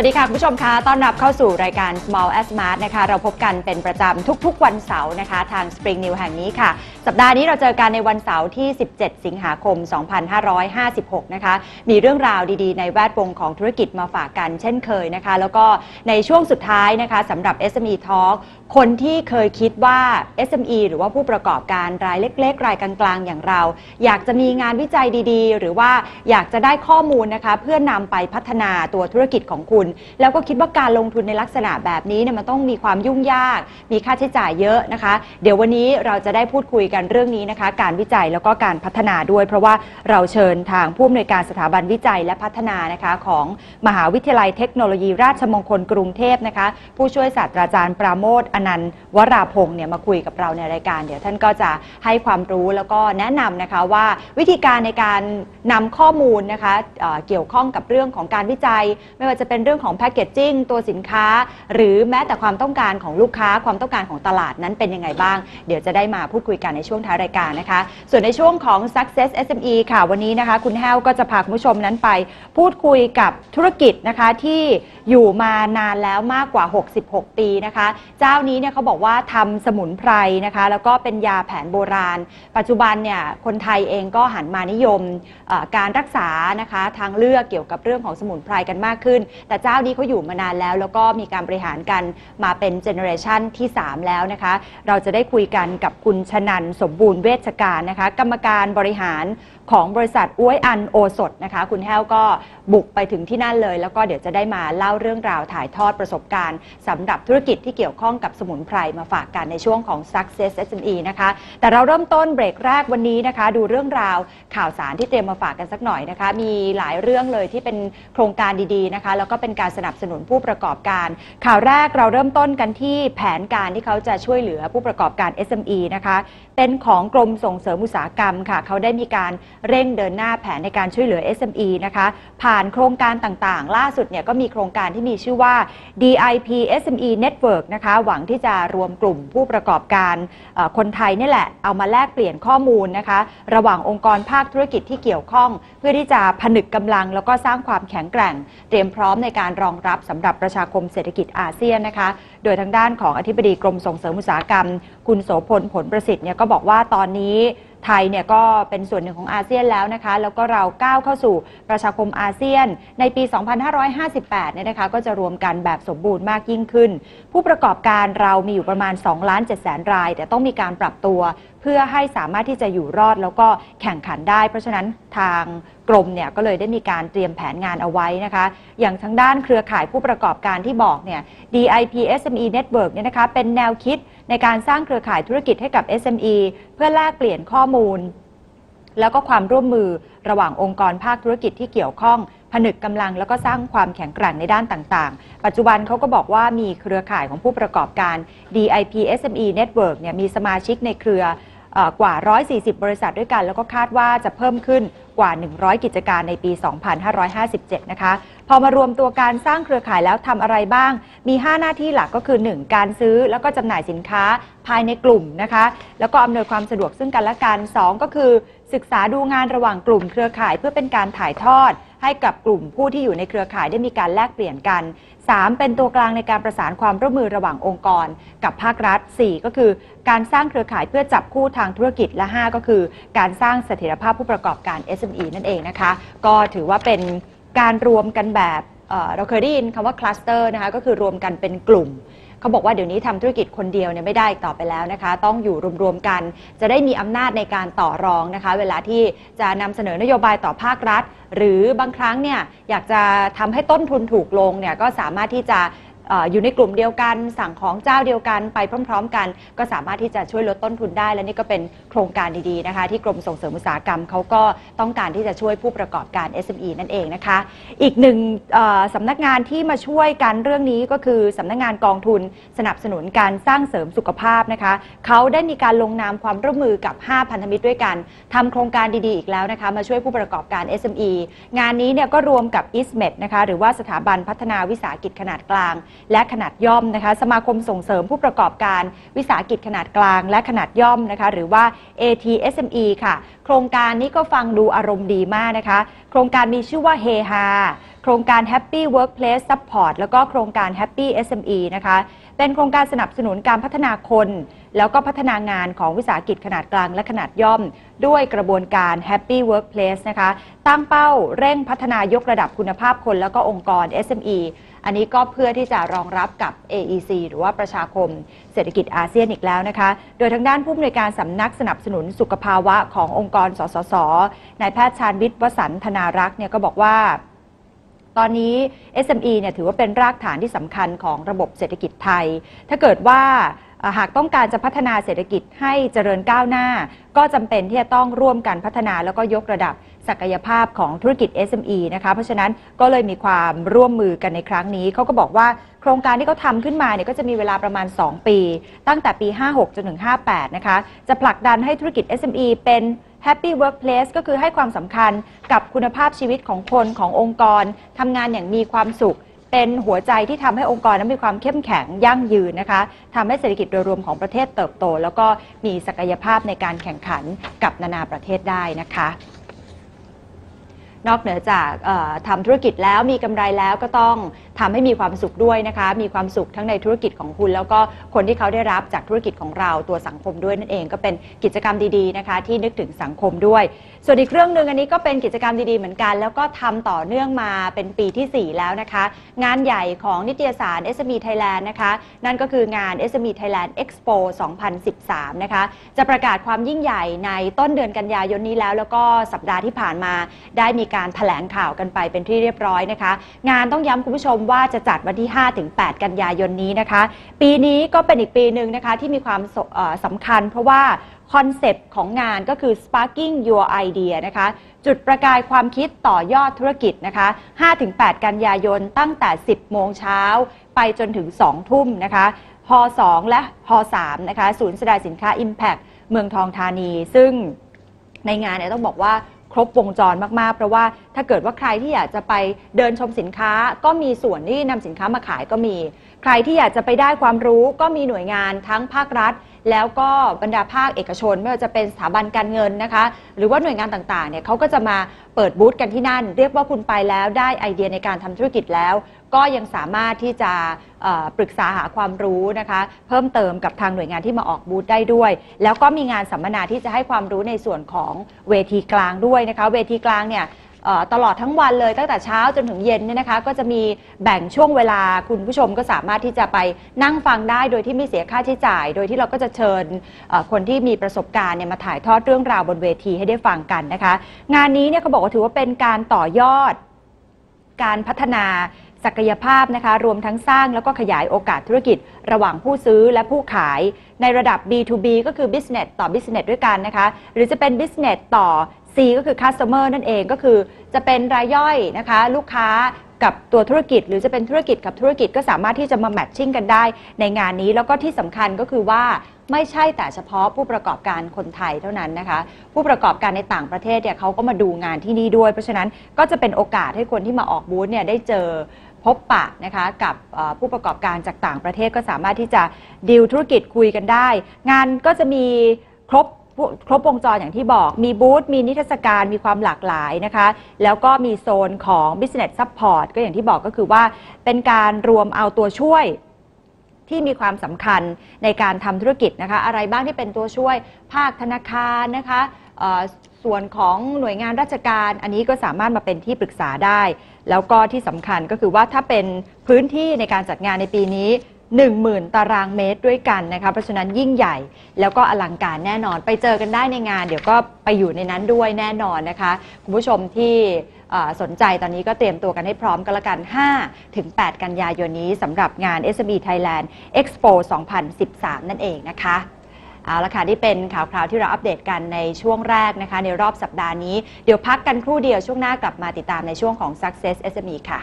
วัสดีค่ะ คุณผู้ชมคะต้อนรับเข้าสู่รายการ Small as Smart นะคะ เราพบกันเป็นประจำทุกๆ วันเสาร์นะคะ ทาง Spring New แห่งนี้ค่ะ สัปดาห์นี้เราเจอกันในวันเสาร์ที่ 17 สิงหาคม 2556 นะคะ มีเรื่องราวดีๆ ในแวดวงของธุรกิจมาฝากกันเช่นเคยนะคะ แล้วก็ในช่วงสุดท้ายนะคะสำหรับ SME Talk คนที่เคยคิดว่า SME หรือว่าผู้ประกอบการรายเล็ก ๆ รายกลางๆ อย่างเรา อยากจะมีงานวิจัยดีๆ หรือว่าอยากจะได้ข้อมูลนะคะ เพื่อนำไปพัฒนาตัวธุรกิจของคุณ แล้วก็คิดว่าการลงทุนในลักษณะแบบนี้เนี่ยมันต้องมีความยุ่งยาก มีค่าใช้จ่ายเยอะนะคะ เดี๋ยววันนี้เราจะได้พูดคุยกันเรื่องนี้นะคะ การวิจัยแล้วก็การพัฒนาด้วย เพราะว่าเราเชิญทางผู้อำนวยการสถาบันวิจัยและพัฒนานะคะของมหาวิทยาลัยเทคโนโลยี ราชมงคลกรุงเทพนะคะ ผู้ช่วยศาสตราจารย์ปราโมทอนันต์วราพงศ์เนี่ยมาคุยกับเราในรายการ เดี๋ยวท่านก็จะให้ความรู้แล้วก็แนะนำนะคะว่าวิธีการในการนำข้อมูลนะคะเเกี่ยวข้องกับเรื่องของการวิจัย ไม่ว่าจะเป็นเรื่องของแพคเกจจิ้งตัวสินค้า หรือแม้แต่ความต้องการของลูกค้าความต้องการของตลาดนั้นเป็นยังไงบ้าง เดี๋ยวจะได้มาพูดคุยกันในช่วงท้ายรายการนะคะ ส่วนในช่วงของ Success SME ค่ะวันนี้นะคะ คุณแฮวก็จะพาคุณผู้ชมนั้นไป พูดคุยกับธุรกิจนะคะที่อยู่มานานแล้วมากกว่า 66 ปีนะคะ เจ้านี้เนี่ยเขาบอกว่าทำสมุนไพรนะคะ แล้วก็เป็นยาแผนโบราณ ปัจจุบันเนี่ยคนไทยเองก็หันมานิยมการรักษานะคะทางเลือกเกี่ยวกับเรื่องของสมุนไพรกันมากขึ้น แต่เจ้านี้เขาอยู่มานานแล้ว แล้วก็มีการบริหารกันมาเป็นเจเนอเรชันที่ 3 แล้วนะคะ เราจะได้คุยกันกับคุณชนันสมบูรณ์เวชการนะคะ กรรมการบริหาร ของบริษัทอ้วยอันโอสถนะคะ คุณแห้วก็บุกไปถึงที่นั่นเลย แล้วก็เดี๋ยวจะได้มาเล่าเรื่องราวถ่ายทอดประสบการณ์สำหรับธุรกิจที่เกี่ยวข้องกับสมุนไพรมาฝากกันในช่วงของ Success SME นะคะ แต่เราเริ่มต้นเบรกแรกวันนี้นะคะ ดูเรื่องราวข่าวสารที่เตรียมมาฝากกันสักหน่อยนะคะ มีหลายเรื่องเลยที่เป็นโครงการดีๆนะคะ แล้วก็เป็นการสนับสนุนผู้ประกอบการ ข่าวแรกเราเริ่มต้นกันที่แผนการที่เขาจะช่วยเหลือผู้ประกอบการ SME นะคะ เป็นของกรมส่งเสริมอุตสาหกรรมค่ะ เขาได้มีการเร่งเดินหน้าแผนในการช่วยเหลือ SME นะคะ ผ่านโครงการต่างๆ ล่าสุดเนี่ยก็มีโครงการที่มีชื่อว่า DIP SME Network นะคะ หวังที่จะรวมกลุ่มผู้ประกอบการคนไทยนี่แหละ เอามาแลกเปลี่ยนข้อมูลนะคะ ระหว่างองค์กรภาคธุรกิจที่เกี่ยวข้อง เพื่อที่จะผนึกกำลัง แล้วก็สร้างความแข็งแกร่ง เตรียมพร้อมในการรองรับสำหรับประชาคมเศรษฐกิจอาเซียนนะคะ โดยทางด้านของอธิบดีกรมส่งเสริมอุตสาหกรรม คุณโสพลผลประสิทธิ์เนี่ยก็บอกว่าตอนนี้ไทยเนี่ยก็เป็นส่วนหนึ่งของอาเซียนแล้วนะคะ แล้วก็เราก้าวเข้าสู่ประชาคมอาเซียน ในปี 2558 เนี่ยนะคะ ก็จะรวมกันแบบสมบูรณ์มากยิ่งขึ้น ผู้ประกอบการเรามีอยู่ประมาณ 2 ล้าน7แสนราย แต่ต้องมีการปรับตัวเพื่อให้สามารถที่จะอยู่รอดแล้วก็แข่งขันได้ เพราะฉะนั้นทางกรมเนี่ยก็เลยได้มีการเตรียมแผนงานเอาไว้นะคะ อย่างทางด้านเครือข่ายผู้ประกอบการที่บอกเนี่ย DIP SME Network เนี่ยนะคะเป็นแนวคิดในการสร้างเครือข่ายธุรกิจให้กับ SME เพื่อแลกเปลี่ยนข้อมูล แล้วก็ความร่วมมือระหว่างองค์กรภาคธุรกิจที่เกี่ยวข้อง ผนึกกำลังแล้วก็สร้างความแข็งแกร่งในด้านต่างๆ ปัจจุบันเขาก็บอกว่ามีเครือข่ายของผู้ประกอบการ DIP SME Network เนี่ยมีสมาชิกในเครือเอ่อกว่า 140 บริษัทด้วยกัน แล้วก็คาดว่าจะเพิ่มขึ้นกว่า 100 กิจการในปี 2557 นะคะ พอมารวมตัวการสร้างเครือข่ายแล้วทำอะไรบ้าง มี 5 หน้าที่หลักก็คือ 1. การซื้อแล้วก็จำหน่ายสินค้าภายในกลุ่มนะคะ แล้วก็อำนวยความสะดวกซึ่งกันและกัน 2 ก็คือ ศึกษาดูงานระหว่างกลุ่มเครือข่ายเพื่อเป็นการถ่ายทอด ให้กับกลุ่มผู้ที่อยู่ในเครือข่ายได้มีการแลกเปลี่ยนกัน 3. เป็นตัวกลางในการประสานความร่วมมือระหว่างองค์กร กับภาครัฐ 4 ก็คือการสร้างเครือข่ายเพื่อจับคู่ทางธุรกิจและ 5 ก็คือ การสร้างเสถียรภาพผู้ประกอบการ SME นั่นเองนะคะ ก็ถือว่าเป็นการรวมกันแบบเเราเคยได้ยินคำว่าคลัสเตอร์นะคะก็คือรวมกันเป็นกลุ่ม เขาบอกว่าเดี๋ยวนี้ทำธุรกิจคนเดียวเนี่ยไม่ได้ต่อไปแล้วนะคะ ต้องอยู่รวมๆกัน จะได้มีอำนาจในการต่อรองนะคะ เวลาที่จะนำเสนอนโยบายต่อภาครัฐ หรือบางครั้งเนี่ยอยากจะทำให้ต้นทุนถูกลงเนี่ยก็สามารถที่จะ อยู่ในกลุ่มเดียวกัน สั่งของเจ้าเดียวกันไปพร้อม ๆ กัน ก็สามารถที่จะช่วยลดต้นทุนได้ และนี่ก็เป็นโครงการดีๆนะคะ ที่กรมส่งเสริมอุตสาหกรรมเขาก็ต้องการที่จะช่วยผู้ประกอบการ SME นั่นเองนะคะ อีกหนึ่งสำนักงานที่มาช่วยกันเรื่องนี้ก็คือสำนักงานกองทุนสนับสนุนการสร้างเสริมสุขภาพนะคะเขาได้มีการลงนามความร่วมมือกับ 5 พันธมิตรด้วยกันทำโครงการดีๆอีกแล้วนะคะ มาช่วยผู้ประกอบการ SME งานนี้เนี่ยก็รวมกับ ISMED นะคะหรือว่าสถาบันพัฒนาวิสาหกิจขนาดกลางและขนาดย่อมนะคะสมาคมส่งเสริมผู้ประกอบการวิสาหกิจขนาดกลาง และขนาดย่อมนะคะหรือว่า ATSME ค่ะ โครงการนี้ก็ฟังดูอารมณ์ดีมากนะคะ โครงการมีชื่อว่าเฮฮาโครงการ Happy Workplace Support แล้วก็โครงการ Happy SME นะคะเป็นโครงการสนับสนุนการพัฒนาคน แล้วก็พัฒนางานของวิสาหกิจขนาดกลางและขนาดย่อม ด้วยกระบวนการ Happy Workplace นะคะ ตั้งเป้าเร่งพัฒนายกระดับคุณภาพคนแล้วก็องค์กร SME อันนี้ก็เพื่อที่จะรองรับกับ AEC หรือว่าประชาคม เศรษฐกิจอาเซียนอีกแล้วนะคะ โดยทางด้านผู้อำนวยการสำนักสนับสนุนสุขภาวะขององค์กร สสส นายแพทย์ชาญวิทย์วสันธนารักษ์เนี่ยก็บอกว่าตอนนี้ SME เนี่ยถือว่าเป็นรากฐานที่สำคัญของระบบเศรษฐกิจไทย ถ้าเกิดว่า หากต้องการจะพัฒนาเศรษฐกิจให้เจริญก้าวหน้า ก็จำเป็นที่จะต้องร่วมกันพัฒนาแล้วก็ยกระดับศักยภาพของธุรกิจ SME นะคะเพราะฉะนั้นก็เลยมีความร่วมมือกันในครั้งนี้เขาก็บอกว่าโครงการที่เขาทำขึ้นมาเนี่ยก็จะมีเวลาประมาณ 2 ปี ตั้งแต่ปี 56 จนถึง 58 นะคะ จะผลักดันให้ธุรกิจ SME เป็น Happy Workplace ก็คือให้ความสำคัญกับคุณภาพชีวิตของคนขององค์กรทำงานอย่างมีความสุข เป็นหัวใจที่ทำให้องค์กรนั้นมีความเข้มแข็งยั่งยืนนะคะทำให้เศรษฐกิจโดยรวมของประเทศเติบโต แล้วก็มีศักยภาพในการแข่งขันกับนานาประเทศได้นะคะนอกเหนือจากทำธุรกิจแล้วมีกำไรแล้วก็ต้อง ทำให้มีความสุขด้วยนะคะ มีความสุขทั้งในธุรกิจของคุณ แล้วก็คนที่เขาได้รับจากธุรกิจของเราตัวสังคมด้วยนั่นเองก็เป็นกิจกรรมดีๆนะคะ ที่นึกถึงสังคมด้วย ส่วนอีกเรื่องหนึ่งอันนี้ก็เป็นกิจกรรมดีๆเหมือนกัน แล้วก็ทำต่อเนื่องมาเป็นปีที่ 4 แล้วนะคะ งานใหญ่ของนิตยสาร SME Thailand นะคะนั่นก็คืองาน SME Thailand Expo 2013 นะคะจะประกาศความยิ่งใหญ่ในต้นเดือนกันยายนนี้แล้ว แล้วก็สัปดาห์ที่ผ่านมา ได้มีการแถลงข่าวกันไปเป็นที่เรียบร้อยนะคะ งานต้องย้ำคุณผู้ชมว่าจะจัดวันที่ 5-8 กันยายนนี้นะคะ ปีนี้ก็เป็นอีกปีหนึ่งนะคะที่มีความสสำคัญ เพราะว่าคอนเซปต์ของงานก็คือ sparking your idea นะคะ จุดประกายความคิดต่อยอดธุรกิจนะคะ 5-8 กันยายนตั้งแต่ 10 โมงเช้า ไปจนถึง 2 ทุ่มนะคะฮ2และฮ3นะคะ ศูนย์แสดงสินค้า Impact เมืองทองธานี ซึ่งในงานเนี่ยต้องบอกว่า รบวงจรมากๆ เพราะว่าถ้าเกิดว่าใครที่อยากจะไปเดินชมสินค้า ก็มีส่วนที่นำสินค้ามาขายก็มี ใครที่อยากจะไปได้ความรู้ก็มีหน่วยงานทั้งภาครัฐ แล้วก็บรรดาภาคเอกชน ไม่ว่าจะเป็นสถาบันการเงินนะคะ หรือว่าหน่วยงานต่างๆเนี่ยเขาก็จะมาเปิดบูธกันที่นั่น เรียกว่าคุณไปแล้วได้ไอเดียในการทำธุรกิจแล้ว ก็ยังสามารถที่จะปรึกษาหาความรู้นะคะเพิ่มเติมกับทางหน่วยงานที่มาออกบูธได้ด้วย แล้วก็มีงานสัมมนาที่จะให้ความรู้ในส่วนของเวทีกลางด้วยนะคะเวทีกลางเนี่ยตลอดทั้งวันเลยตั้งแต่เช้าจนถึงเย็นเนี่ยนะคะ ก็จะมีแบ่งช่วงเวลาคุณผู้ชมก็สามารถที่จะไปนั่งฟังได้โดยที่ไม่เสียค่าใช้จ่าย โดยที่เราก็จะเชิญคนที่มีประสบการณ์เนี่ยมาถ่ายทอดเรื่องราวบนเวทีให้ได้ฟังกันนะคะ งานนี้เนี่ยเขาบอกว่าถือว่าเป็นการต่อยอดการพัฒนา ศักยภาพนะคะ รวมทั้งสร้างแล้วก็ขยายโอกาสธุรกิจ ระหว่างผู้ซื้อและผู้ขาย ในระดับ B2B ก็คือ business ต่อ business ด้วยกันนะคะ หรือจะเป็น business ต่อ C ก็คือ customer นั่นเองก็คือจะเป็นรายย่อยนะคะ ลูกค้ากับตัวธุรกิจ หรือจะเป็นธุรกิจกับธุรกิจก็สามารถที่จะมาแมทชิ่งกันได้ ในงานนี้แล้วก็ที่สำคัญก็คือว่าไม่ใช่แต่เฉพาะผู้ประกอบการคนไทยเท่านั้นนะคะ ผู้ประกอบการในต่างประเทศเนี่ยเขาก็มาดูงานที่นี่ด้วย เพราะฉะนั้นก็จะเป็นโอกาสให้คนที่มาออกบูธเนี่ยได้เจอ พบปะนะคะกับผู้ประกอบการจากต่างประเทศก็สามารถที่จะดีลธุรกิจคุยกันได้ งานก็จะมีครบครบวงจรอย่างที่บอก มีบูธ มีนิทรรศการ มีความหลากหลายนะคะ แล้วก็มีโซนของ Business Support ก็อย่างที่บอกก็คือว่า เป็นการรวมเอาตัวช่วยที่มีความสำคัญในการทำธุรกิจนะคะ อะไรบ้างที่เป็นตัวช่วย ภาคธนาคารนะคะ ส่วนของหน่วยงานราชการอันนี้ก็สามารถมาเป็นที่ปรึกษาได้ แล้วก็ที่สำคัญก็คือว่าถ้าเป็นพื้นที่ในการจัดงานในปีนี้ 10,000 ตารางเมตรด้วยกันนะคะ เพราะฉะนั้นยิ่งใหญ่แล้วก็อลังการแน่นอนไปเจอกันได้ในงาน เดี๋ยวก็ไปอยู่ในนั้นด้วยแน่นอนนะคะ คุณผู้ชมที่สนใจตอนนี้ก็เตรียมตัวกันให้พร้อมกันละกัน 5 ถึง 8 กันยายนนี้สำหรับงาน SME Thailand Expo 2013 นั่นเองนะคะ เอาละค่ะที่เป็นข่าวคราวที่เราอัปเดตกันในช่วงแรกนะคะ ในรอบสัปดาห์นี้ เดี๋ยวพักกันครู่เดียวช่วงหน้ากลับมาติดตามในช่วงของ Success SME ค่ะ